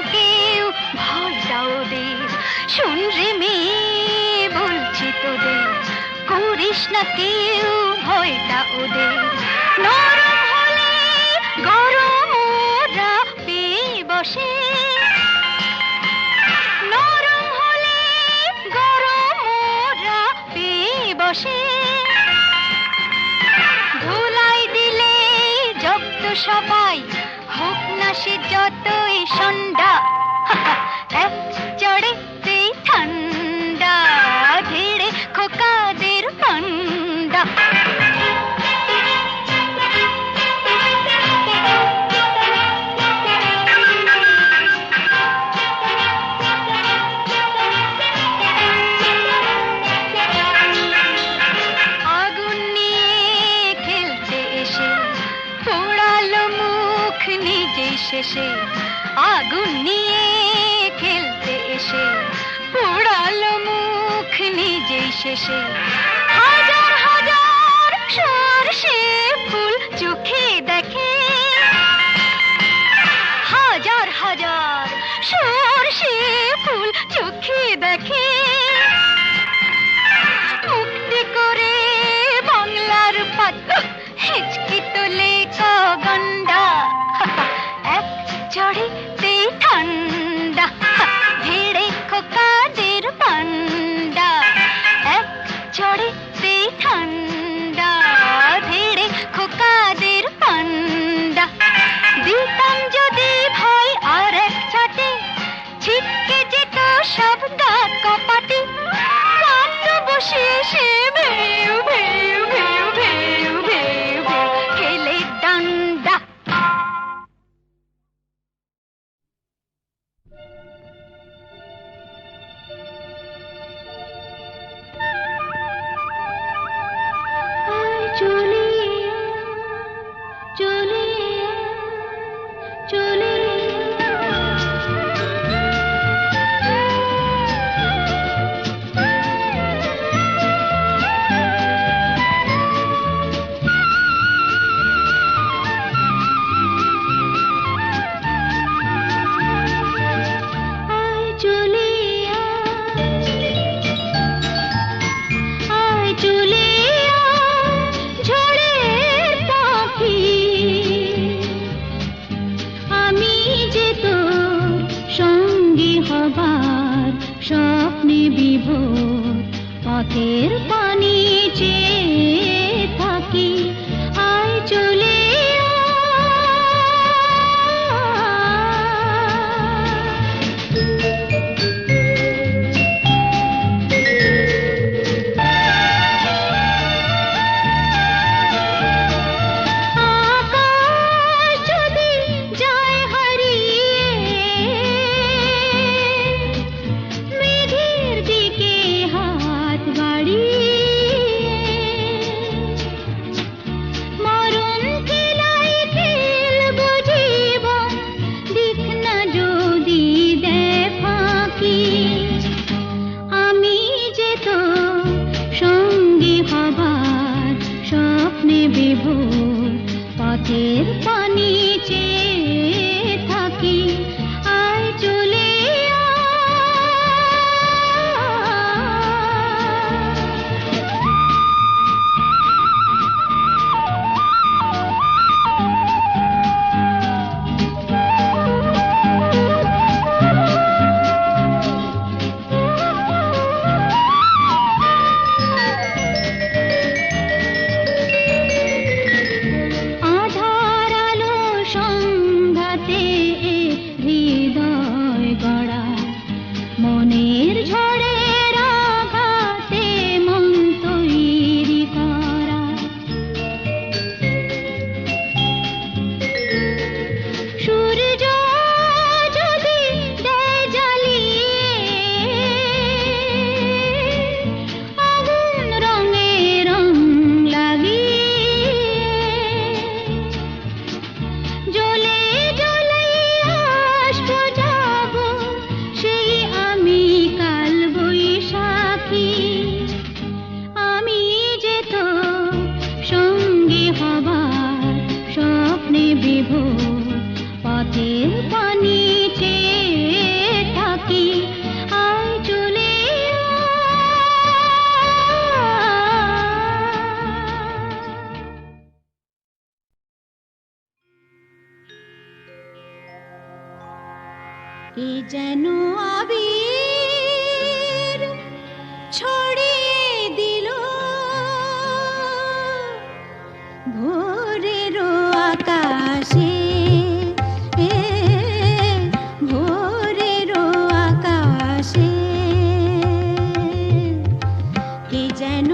কেউ ভয় দাও মেয়ে, বলছি তোদের, করিস না কেউ ভয়টা ওদের নরম হলে গরম ওরা বসে। নরম হলে গরম বসে। ধুলাই দিলে জব্দ সবাই হোক না সে যতই সন্ন্য 谢谢。যেন আবির ছড়িয়ে দিল। ভোরের আকাশে আকাশে যেন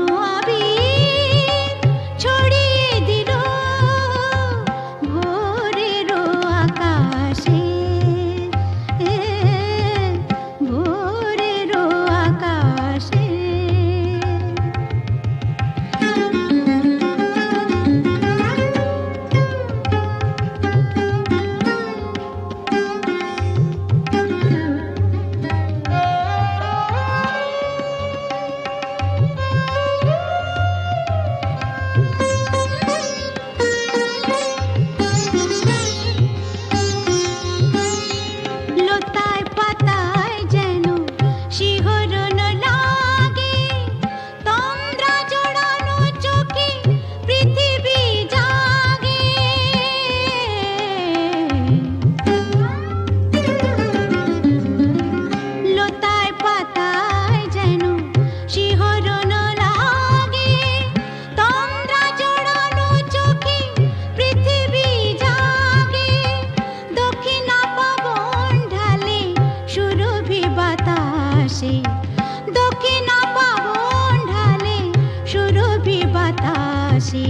বাতাসে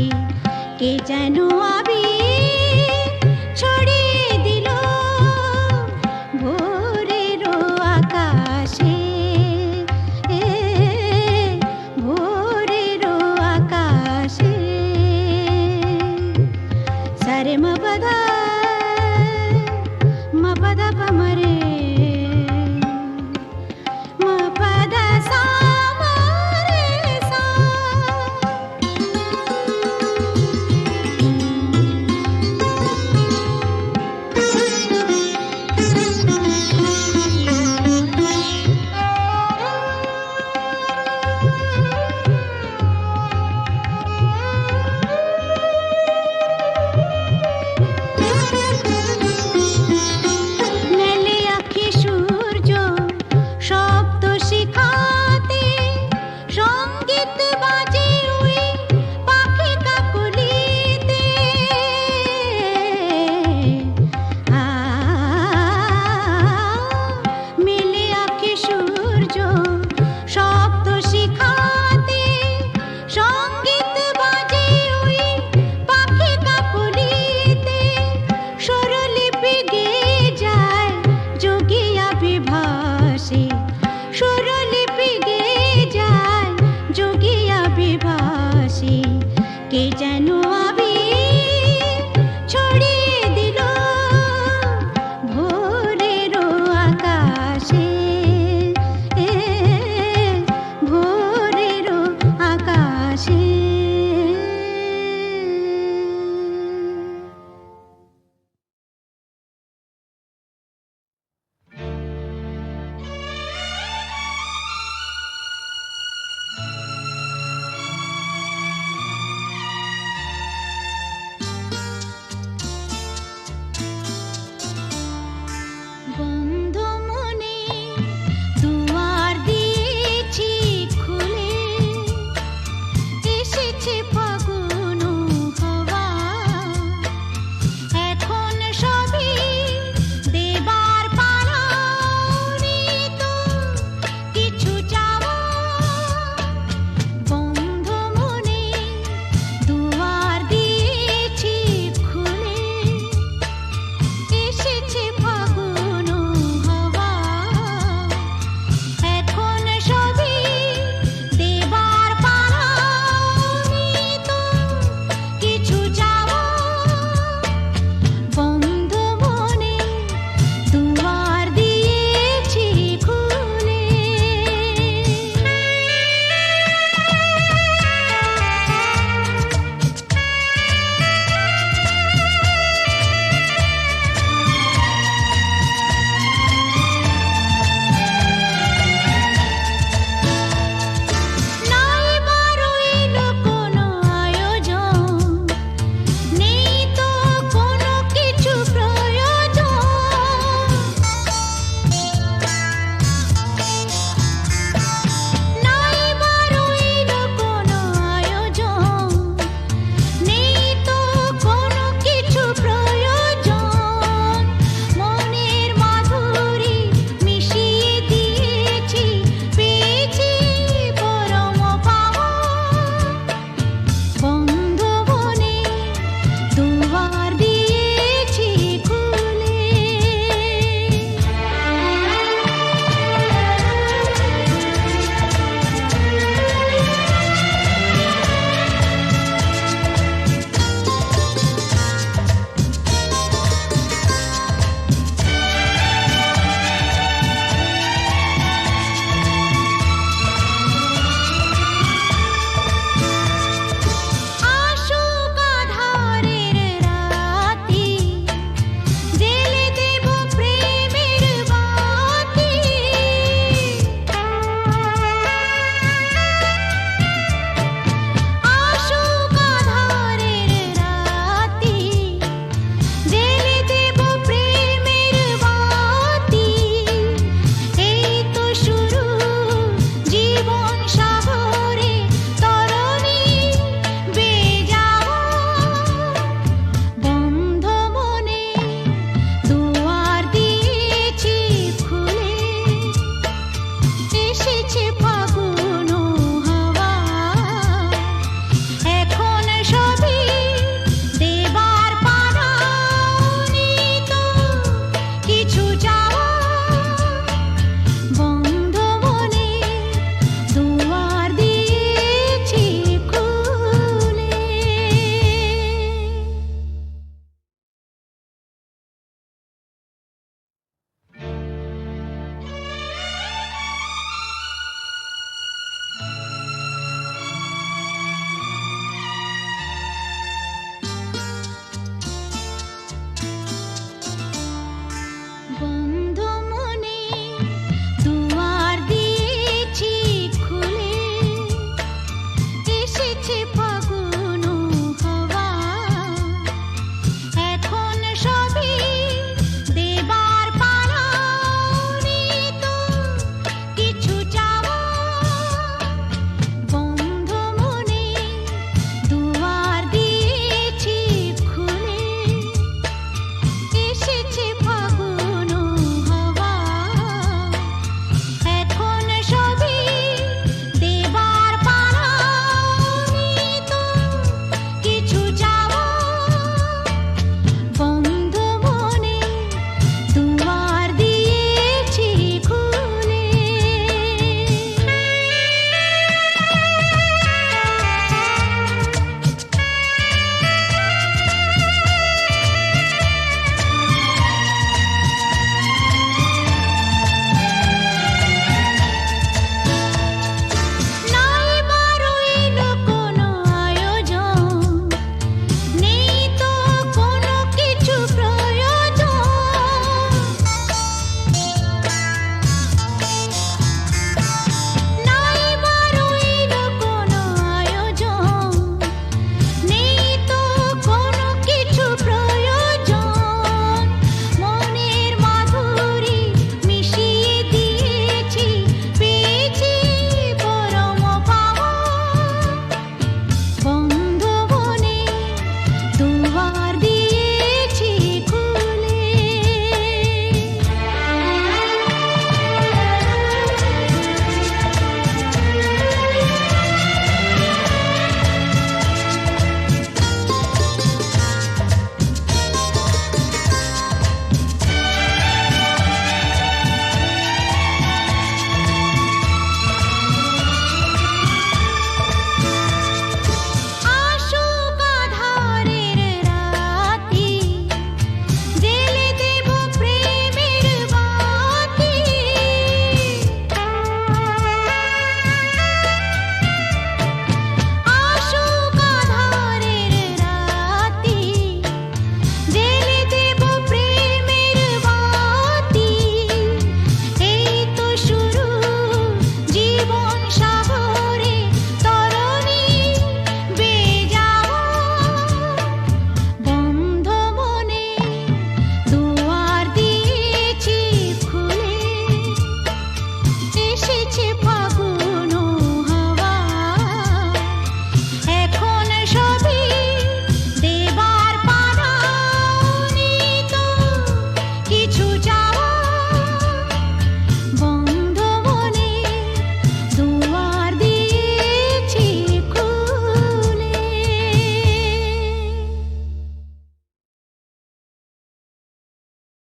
কে যেন আবি ছড়ি